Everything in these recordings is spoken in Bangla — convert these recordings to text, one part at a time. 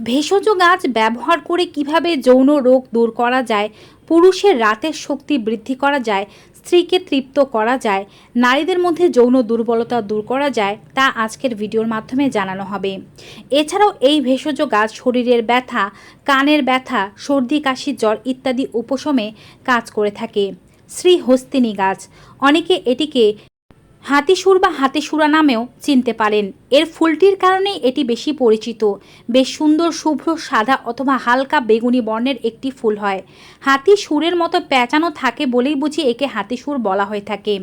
ভেষজ গাছ ব্যবহার করে কীভাবে যৌন রোগ দূর করা যায়, পুরুষের রাতের শক্তি বৃদ্ধি করা যায়, স্ত্রীকে তৃপ্ত করা যায়, নারীদের মধ্যে যৌন দুর্বলতা দূর করা যায়, তা আজকের ভিডিওর মাধ্যমে জানানো হবে। এছাড়াও এই ভেষজ গাছ শরীরের ব্যথা, কানের ব্যথা, সর্দি, কাশি, জ্বর ইত্যাদি উপশমে কাজ করে থাকে। শ্রী হস্তিনী গাছ, অনেকে এটিকে হাতিসুর বা হাতিসুরা নামেও চিনতে পারেন। এর ফুলটির কারণে এটি বেশি পরিচিত। বেশ সুন্দর, শুভ্র, সাদা অথবা হালকা বেগুনি বর্ণের একটি ফুল হয়। হাতি সুরের মতো পেঁচানো থাকে বলেই বুঝি একে হাতিসুর বলা হয়ে থাকে।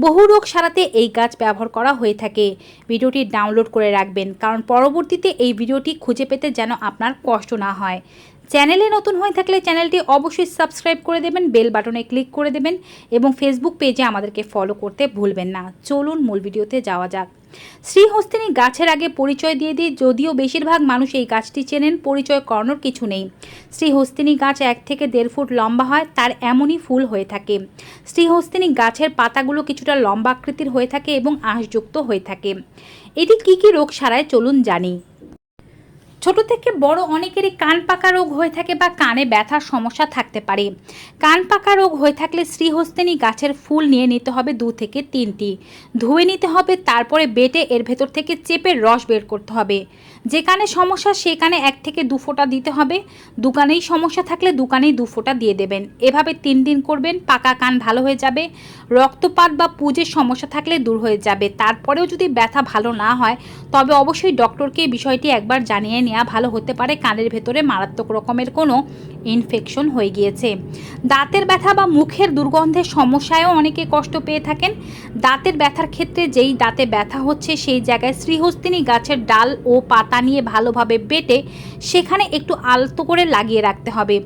বহু রোগ সারাতে এই গাছ ব্যবহার করা হয়ে থাকে। ভিডিওটি ডাউনলোড করে রাখবেন, কারণ পরবর্তীতে এই ভিডিওটি খুঁজে পেতে যেন আপনার কষ্ট না হয়। চ্যানেলে নতুন হয়ে থাকলে চ্যানেলটি অবশ্যই সাবস্ক্রাইব করে দেবেন, বেল বাটনে ক্লিক করে দেবেন এবং ফেসবুক পেজে আমাদেরকে ফলো করতে ভুলবেন না। চলুন মূল ভিডিওতে যাওয়া যাক। শ্রীহস্তিনী গাছের আগে পরিচয় দিয়ে দিই, যদিও বেশিরভাগ মানুষ এই গাছটি চেনেন, পরিচয় করানোর কিছু নেই। শ্রীহস্তিনী গাছ এক থেকে দেড় ফুট লম্বা হয়, তার এমনই ফুল হয়ে থাকে। শ্রীহস্তিনী গাছের পাতাগুলো কিছুটা লম্বা আকৃতির হয়ে থাকে এবং আঁশযুক্ত হয়ে থাকে। এটি কী কী রোগ সারায় চলুন জানি। ছোট থেকে বড় অনেকেরই কান পাকা রোগ হয়ে থাকে বা কানে ব্যথার সমস্যা থাকতে পারে। কান পাকা রোগ হয়ে থাকলে শ্রীহস্তিনী গাছের ফুল নিয়ে নিতে হবে দু থেকে তিনটি। ধুয়ে নিতে হবে, তারপরে বেটে এর ভেতর থেকে চেপে রস বের করতে হবে। যে কানে সমস্যা, সেখানে এক থেকে দু ফোঁটা দিতে হবে। দোকানেই সমস্যা থাকলে দোকানেই দু ফোঁটা দিয়ে দেবেন। এভাবে তিন দিন করবেন, পাকা কান ভালো হয়ে যাবে। রক্তপাত বা পুজের সমস্যা থাকলে দূর হয়ে যাবে। তারপরেও যদি ব্যথা ভালো না হয়, তবে অবশ্যই ডক্টরকে বিষয়টি একবার জানিয়ে নেওয়া ভালো হতে পারে। কানের ভেতরে মারাত্মক রকমের কোনো ইনফেকশন হয়ে গিয়েছে। দাঁতের ব্যথা বা মুখের দুর্গন্ধের সমস্যায়ও অনেকে কষ্ট পেয়ে থাকেন। দাঁতের ব্যথার ক্ষেত্রে যেই দাঁতে ব্যথা হচ্ছে, সেই জায়গায় শ্রীহস্তিনী গাছের ডাল ও পাতা নিয়ে ভালোভাবে বেটে সেখানে একটু আলতো করে লাগিয়ে রাখতে হবে।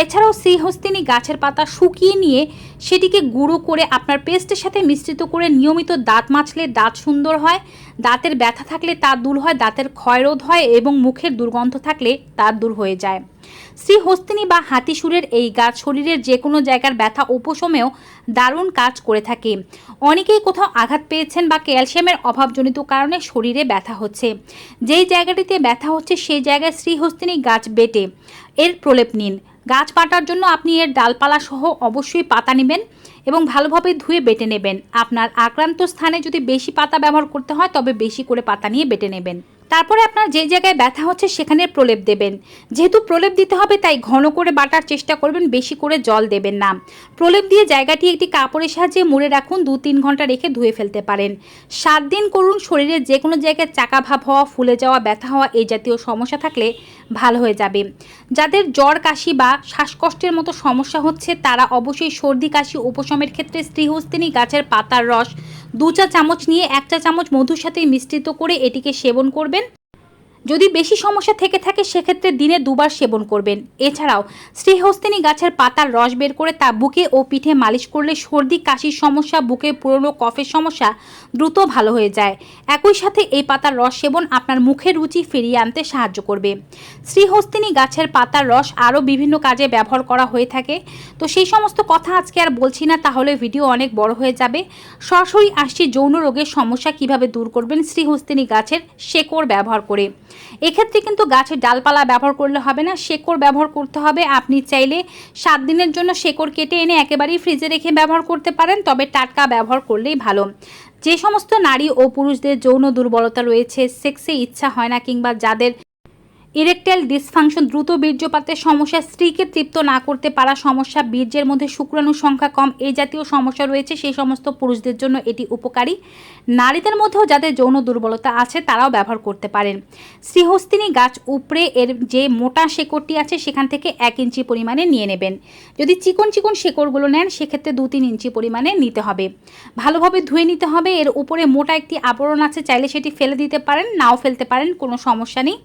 এছাড়াও শ্রীহস্তিনী গাছের পাতা শুকিয়ে নিয়ে সেটিকে গুঁড়ো করে আপনার পেস্টের সাথে মিশ্রিত করে নিয়মিত দাঁত মাছলে দাঁত সুন্দর হয়, দাঁতের ব্যথা থাকলে তা দূর হয়, দাঁতের ক্ষয়রোধ হয় এবং মুখের দুর্গন্ধ থাকলে তা দূর হয়ে যায়। শ্রীহস্তিনী বা হাতিসুরের এই গাছ শরীরের যে কোনো জায়গার ব্যথা উপশমেও দারুণ কাজ করে থাকে। অনেকেই কোথাও আঘাত পেয়েছেন বা ক্যালসিয়ামের অভাবজনিত কারণে শরীরে ব্যথা হচ্ছে। যেই জায়গাটিতে ব্যথা হচ্ছে, সেই জায়গায় শ্রীহস্তিনী গাছ বেটে। এর প্রলেপ নিন। গাছ পাটার জন্য আপনি এর ডালপালা সহ অবশ্যই পাতা নেবেন এবং ভালোভাবে ধুয়ে বেটে নেবেন। আপনার আক্রান্ত স্থানে যদি বেশি পাতা ব্যবহার করতে হয়, তবে বেশি করে পাতা নিয়ে বেটে নেবেন। তারপরে আপনার যে জায়গায় ব্যথা হচ্ছে সেখানে প্রলেপ দেবেন। যেহেতু প্রলেপ দিতে হবে, তাই ঘন করে বাটার চেষ্টা করবেন, বেশি করে জল দেবেন না। প্রলেপ দিয়ে জায়গাটি একটি কাপড়ের সাহায্যে মুড়ে রাখুন দু তিন ঘণ্টা রেখে ধুয়ে ফেলতে পারেন। সাত দিন করুন শরীরের যে কোনো জায়গায় চাকা ভাব হওয়া, ফুলে যাওয়া, ব্যথা হওয়া এই জাতীয় সমস্যা থাকলে ভালো হয়ে যাবে। যাদের জ্বর, কাশি বা শ্বাসকষ্টের মতো সমস্যা হচ্ছে, তারা অবশ্যই সর্দি, কাশি, উপশমের ক্ষেত্রে স্ত্রীহস্তিনী গাছের পাতার রস দু চা চামচ নিয়ে এক চা চামচ মধুর সাথে মিশ্রিত করে এটিকে সেবন করবেন। যদি বেশি সমস্যা থেকে থাকে, সেক্ষেত্রে দিনে দুবার সেবন করবেন। এছাড়াও, শ্রীহস্তিনী গাছের পাতার রস বের করে তা বুকে ও পিঠে মালিশ করলে সর্দি, কাশির সমস্যা, বুকে পুরনো কফের সমস্যা দ্রুত ভালো হয়ে যায়। একই সাথে এই পাতার রস সেবন আপনার মুখের রুচি ফিরিয়ে আনতে সাহায্য করবে। শ্রীহস্তিনী গাছের পাতার রস আরও বিভিন্ন কাজে ব্যবহার করা হয়ে থাকে। তো সেই সমস্ত কথা আজকে আর বলছি না, তাহলে ভিডিও অনেক বড় হয়ে যাবে। সরাসরি আসছি যৌন রোগের সমস্যা কীভাবে দূর করবেন শ্রীহস্তিনী গাছের শেকড় ব্যবহার করে। এক্ষেত্রে কিন্তু গাছের ডালপালা ব্যবহার করলে হবে না, শেকড় ব্যবহার করতে হবে। আপনি চাইলে সাত দিনের জন্য শেকড় কেটে এনে একেবারেই ফ্রিজে রেখে ব্যবহার করতে পারেন, তবে টাটকা ব্যবহার করলেই ভালো। যে সমস্ত নারী ও পুরুষদের যৌন দুর্বলতা রয়েছে, সেক্সে ইচ্ছা হয় না কিংবা যাদের ইরেকটাইল ডিসফাংশন দ্রুত বীর্যপাতের সমস্যা স্ত্রীকে তৃপ্ত না করতে পারা সমস্যা। বীর্যের মধ্যে শুক্রাণুর সংখ্যা কম। এই জাতীয় সমস্যা রয়েছে, সেই সমস্ত পুরুষদের জন্য এটি উপকারী। নারীদের মধ্যেও যাদের যৌন দুর্বলতা আছে, তারাও ব্যবহার করতে পারেন। শ্রীহস্তিনী গাছ উপরে এর যে মোটা শেকড়টি আছে, সেখান থেকে এক ইঞ্চি পরিমাণে নিয়ে নেবেন। যদি চিকন চিকন শেকড়গুলো নেন, সেক্ষেত্রে দু তিন ইঞ্চি পরিমাণে নিতে হবে। ভালোভাবে ধুয়ে নিতে হবে। এর উপরে মোটা একটি আবরণ আছে, চাইলে সেটি ফেলে দিতে পারেন, নাও ফেলতে পারেন, কোনো সমস্যা নেই।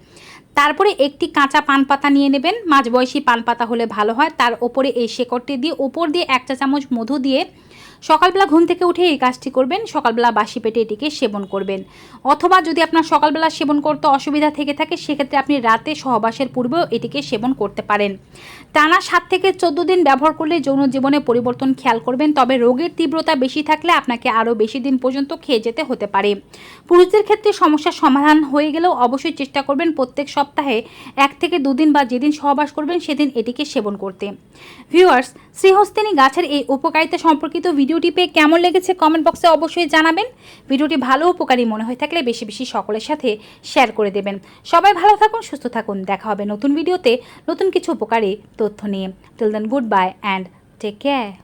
তারপরে একটি কাঁচা পান পাতা নিয়ে নেবেন। মাঝবয়সী পান পাতা হলে ভালো হয়। তার ওপরে এই শেকড়টি দিয়ে ওপর দিয়ে এক চা চামচ মধু দিয়ে সকালবেলা ঘুম থেকে উঠে এই কাজটি করবেন, সকালবেলা বাসি পেটে এটিকে সেবন করবেন। অথবা যদি আপনার সকালবেলা সেবন করতে অসুবিধা থেকে থাকে, সেক্ষেত্রে আপনি রাতে সহবাসের পূর্বেও এটিকে সেবন করতে পারেন। টানা সাত থেকে চোদ্দ দিন ব্যবহার করলে যৌন জীবনে পরিবর্তন খেয়াল করবেন, তবে রোগের তীব্রতা বেশি থাকলে আপনাকে আরও বেশি দিন পর্যন্ত খেয়ে যেতে হতে পারে। পুরুষদের ক্ষেত্রে সমস্যার সমাধান হয়ে গেলেও অবশ্যই চেষ্টা করবেন প্রত্যেক সপ্তাহে এক থেকে দুদিন বা যেদিন সহবাস করবেন, সেদিন এটিকে সেবন করতে। ভিউয়ার্স, শ্রীহস্তিনী গাছের এই উপকারিতা সম্পর্কিত ভিডিওটি পেয়ে কেমন লেগেছে কমেন্ট বক্সে অবশ্যই জানাবেন। ভিডিওটি ভালো উপকারী মনে হয়ে থাকলে বেশি বেশি সকলের সাথে শেয়ার করে দেবেন। সবাই ভালো থাকুন, সুস্থ থাকুন। দেখা হবে নতুন ভিডিওতে নতুন কিছু উপকারী তথ্য নিয়ে। Till then good bye and take care